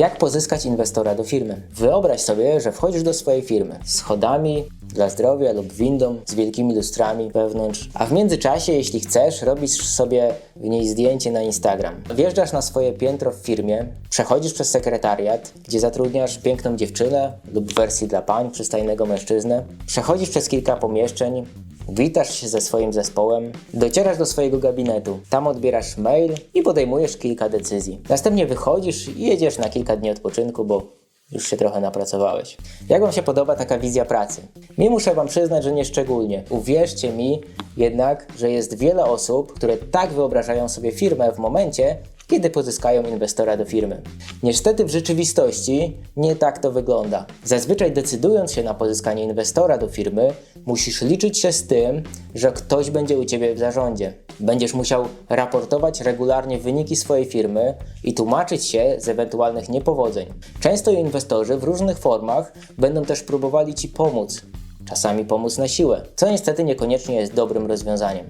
Jak pozyskać inwestora do firmy? Wyobraź sobie, że wchodzisz do swojej firmy schodami dla zdrowia lub windą z wielkimi lustrami wewnątrz, a w międzyczasie, jeśli chcesz, robisz sobie w niej zdjęcie na Instagram. Wjeżdżasz na swoje piętro w firmie, przechodzisz przez sekretariat, gdzie zatrudniasz piękną dziewczynę lub w wersji dla pań przystajnego mężczyznę, przechodzisz przez kilka pomieszczeń, Witasz się ze swoim zespołem, docierasz do swojego gabinetu, tam odbierasz mail i podejmujesz kilka decyzji. Następnie wychodzisz i jedziesz na kilka dni odpoczynku, bo już się trochę napracowałeś. Jak Wam się podoba taka wizja pracy? Mi muszę Wam przyznać, że nie szczególnie. Uwierzcie mi jednak, że jest wiele osób, które tak wyobrażają sobie firmę w momencie, kiedy pozyskają inwestora do firmy. Niestety w rzeczywistości nie tak to wygląda. Zazwyczaj decydując się na pozyskanie inwestora do firmy, musisz liczyć się z tym, że ktoś będzie u Ciebie w zarządzie. Będziesz musiał raportować regularnie wyniki swojej firmy i tłumaczyć się z ewentualnych niepowodzeń. Często inwestorzy w różnych formach będą też próbowali Ci pomóc, czasami pomóc na siłę, co niestety niekoniecznie jest dobrym rozwiązaniem.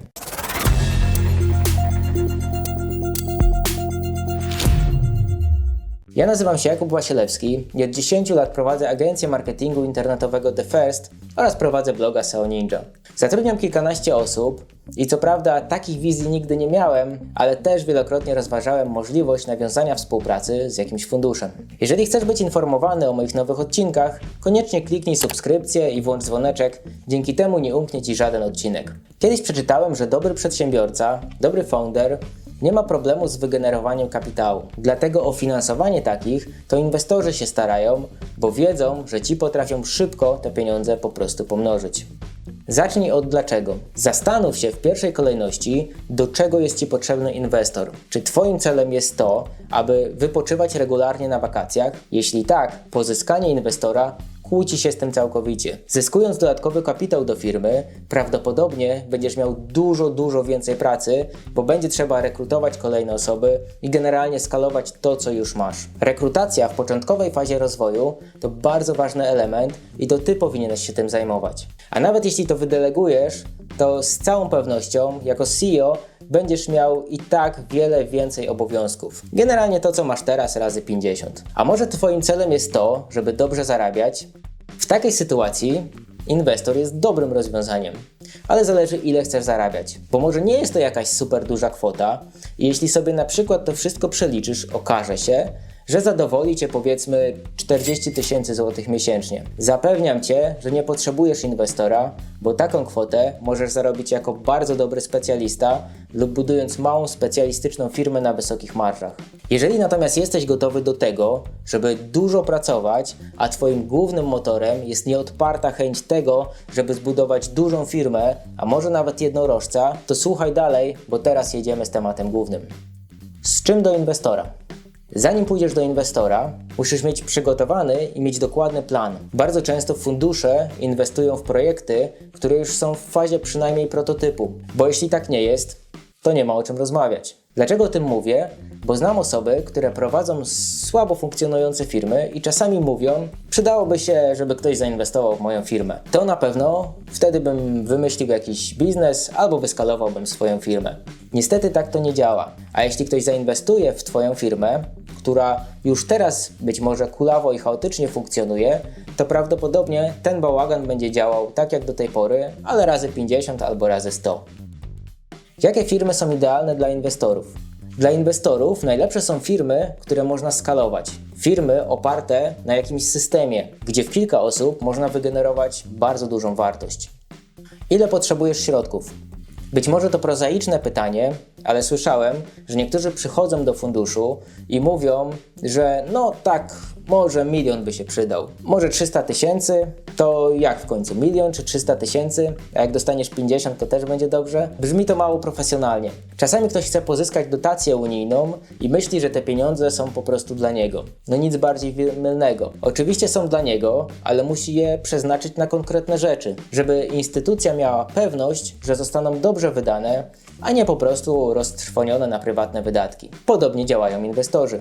Ja nazywam się Jakub Łasielewski i od 10 lat prowadzę agencję marketingu internetowego The First oraz prowadzę bloga SEO Ninja. Zatrudniam kilkanaście osób i co prawda takich wizji nigdy nie miałem, ale też wielokrotnie rozważałem możliwość nawiązania współpracy z jakimś funduszem. Jeżeli chcesz być informowany o moich nowych odcinkach, koniecznie kliknij subskrypcję i włącz dzwoneczek, dzięki temu nie umknie Ci żaden odcinek. Kiedyś przeczytałem, że dobry przedsiębiorca, dobry founder nie ma problemu z wygenerowaniem kapitału. Dlatego o finansowanie takich to inwestorzy się starają, bo wiedzą, że ci potrafią szybko te pieniądze po prostu pomnożyć. Zacznij od dlaczego. Zastanów się w pierwszej kolejności, do czego jest Ci potrzebny inwestor. Czy Twoim celem jest to, aby wypoczywać regularnie na wakacjach? Jeśli tak, pozyskanie inwestora kłóci się z tym całkowicie. Zyskując dodatkowy kapitał do firmy, prawdopodobnie będziesz miał dużo, dużo więcej pracy, bo będzie trzeba rekrutować kolejne osoby i generalnie skalować to, co już masz. Rekrutacja w początkowej fazie rozwoju to bardzo ważny element i to Ty powinieneś się tym zajmować. A nawet jeśli to wydelegujesz, to z całą pewnością, jako CEO, będziesz miał i tak wiele więcej obowiązków. Generalnie to, co masz teraz, razy 50. A może Twoim celem jest to, żeby dobrze zarabiać? W takiej sytuacji inwestor jest dobrym rozwiązaniem, ale zależy ile chcesz zarabiać, bo może nie jest to jakaś super duża kwota. I jeśli sobie na przykład to wszystko przeliczysz, okaże się, że zadowoli Cię powiedzmy 40 tysięcy złotych miesięcznie. Zapewniam Cię, że nie potrzebujesz inwestora, bo taką kwotę możesz zarobić jako bardzo dobry specjalista lub budując małą specjalistyczną firmę na wysokich marżach. Jeżeli natomiast jesteś gotowy do tego, żeby dużo pracować, a Twoim głównym motorem jest nieodparta chęć tego, żeby zbudować dużą firmę, a może nawet jednorożca, to słuchaj dalej, bo teraz jedziemy z tematem głównym. Z czym do inwestora? Zanim pójdziesz do inwestora, musisz mieć przygotowany i mieć dokładny plan. Bardzo często fundusze inwestują w projekty, które już są w fazie przynajmniej prototypu, bo jeśli tak nie jest, to nie ma o czym rozmawiać. Dlaczego o tym mówię? Bo znam osoby, które prowadzą słabo funkcjonujące firmy i czasami mówią, przydałoby się, żeby ktoś zainwestował w moją firmę. To na pewno wtedy bym wymyślił jakiś biznes albo wyskalowałbym swoją firmę. Niestety tak to nie działa. A jeśli ktoś zainwestuje w Twoją firmę, która już teraz być może kulawo i chaotycznie funkcjonuje, to prawdopodobnie ten bałagan będzie działał tak jak do tej pory, ale razy 50 albo razy 100. Jakie firmy są idealne dla inwestorów? Dla inwestorów najlepsze są firmy, które można skalować. Firmy oparte na jakimś systemie, gdzie w kilka osób można wygenerować bardzo dużą wartość. Ile potrzebujesz środków? Być może to prozaiczne pytanie, ale słyszałem, że niektórzy przychodzą do funduszu i mówią, że no tak, może milion by się przydał. Może 300 tysięcy, to jak w końcu? Milion czy 300 tysięcy? A jak dostaniesz 50, to też będzie dobrze? Brzmi to mało profesjonalnie. Czasami ktoś chce pozyskać dotację unijną i myśli, że te pieniądze są po prostu dla niego. No nic bardziej mylnego. Oczywiście są dla niego, ale musi je przeznaczyć na konkretne rzeczy, żeby instytucja miała pewność, że zostaną dobrze wydane, a nie po prostu roztrwonione na prywatne wydatki. Podobnie działają inwestorzy.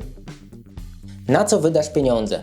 Na co wydasz pieniądze?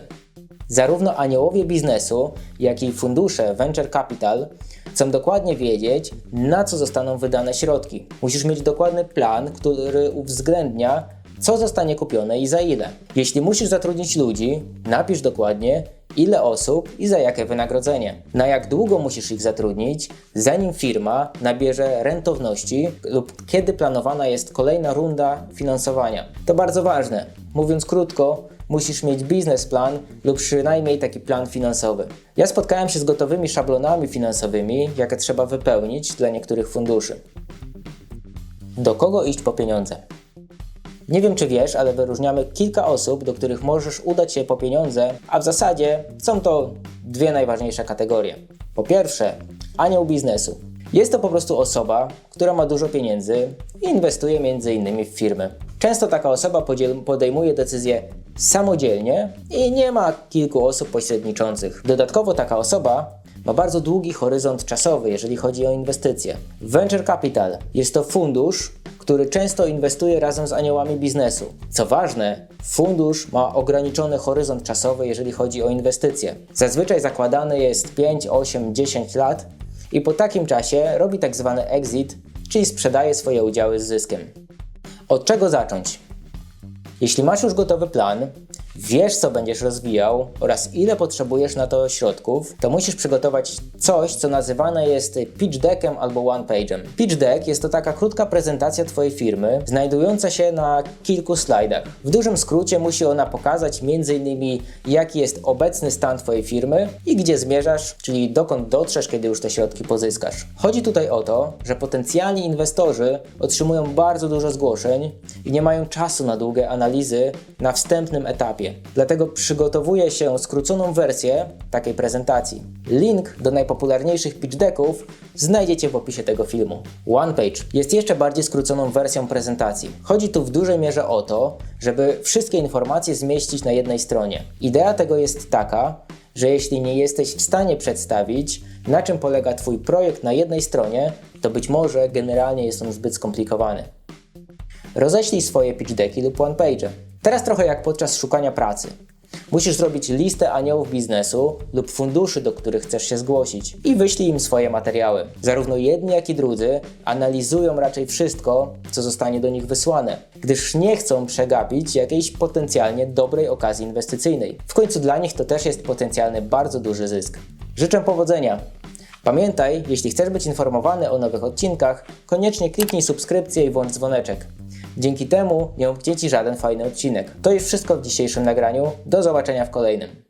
Zarówno aniołowie biznesu, jak i fundusze venture capital chcą dokładnie wiedzieć, na co zostaną wydane środki. Musisz mieć dokładny plan, który uwzględnia co zostanie kupione i za ile. Jeśli musisz zatrudnić ludzi, napisz dokładnie, ile osób i za jakie wynagrodzenie. Na jak długo musisz ich zatrudnić, zanim firma nabierze rentowności lub kiedy planowana jest kolejna runda finansowania. To bardzo ważne. Mówiąc krótko, musisz mieć biznesplan lub przynajmniej taki plan finansowy. Ja spotkałem się z gotowymi szablonami finansowymi, jakie trzeba wypełnić dla niektórych funduszy. Do kogo iść po pieniądze? Nie wiem, czy wiesz, ale wyróżniamy kilka osób, do których możesz udać się po pieniądze, a w zasadzie są to dwie najważniejsze kategorie. Po pierwsze, anioł biznesu. Jest to po prostu osoba, która ma dużo pieniędzy i inwestuje m.in. w firmy. Często taka osoba podejmuje decyzje samodzielnie i nie ma kilku osób pośredniczących. Dodatkowo taka osoba ma bardzo długi horyzont czasowy, jeżeli chodzi o inwestycje. Venture Capital jest to fundusz, który często inwestuje razem z aniołami biznesu. Co ważne, fundusz ma ograniczony horyzont czasowy, jeżeli chodzi o inwestycje. Zazwyczaj zakładany jest 5, 8, 10 lat i po takim czasie robi tak zwany exit, czyli sprzedaje swoje udziały z zyskiem. Od czego zacząć? Jeśli masz już gotowy plan, wiesz co będziesz rozwijał oraz ile potrzebujesz na to środków, to musisz przygotować coś, co nazywane jest pitch deckiem albo one page'em. Pitch deck jest to taka krótka prezentacja Twojej firmy, znajdująca się na kilku slajdach. W dużym skrócie musi ona pokazać m.in. jaki jest obecny stan Twojej firmy i gdzie zmierzasz, czyli dokąd dotrzesz, kiedy już te środki pozyskasz. Chodzi tutaj o to, że potencjalni inwestorzy otrzymują bardzo dużo zgłoszeń i nie mają czasu na długie analizy na wstępnym etapie. Dlatego przygotowuje się skróconą wersję takiej prezentacji. Link do najpopularniejszych pitch decków znajdziecie w opisie tego filmu. OnePage jest jeszcze bardziej skróconą wersją prezentacji. Chodzi tu w dużej mierze o to, żeby wszystkie informacje zmieścić na jednej stronie. Idea tego jest taka, że jeśli nie jesteś w stanie przedstawić, na czym polega Twój projekt na jednej stronie, to być może generalnie jest on zbyt skomplikowany. Roześlij swoje pitch decki lub one page. Teraz trochę jak podczas szukania pracy. Musisz zrobić listę aniołów biznesu lub funduszy, do których chcesz się zgłosić i wyślij im swoje materiały. Zarówno jedni, jak i drudzy analizują raczej wszystko, co zostanie do nich wysłane, gdyż nie chcą przegapić jakiejś potencjalnie dobrej okazji inwestycyjnej. W końcu dla nich to też jest potencjalny bardzo duży zysk. Życzę powodzenia! Pamiętaj, jeśli chcesz być informowany o nowych odcinkach, koniecznie kliknij subskrypcję i włącz dzwoneczek. Dzięki temu nie umknie Ci żaden fajny odcinek. To już wszystko w dzisiejszym nagraniu. Do zobaczenia w kolejnym.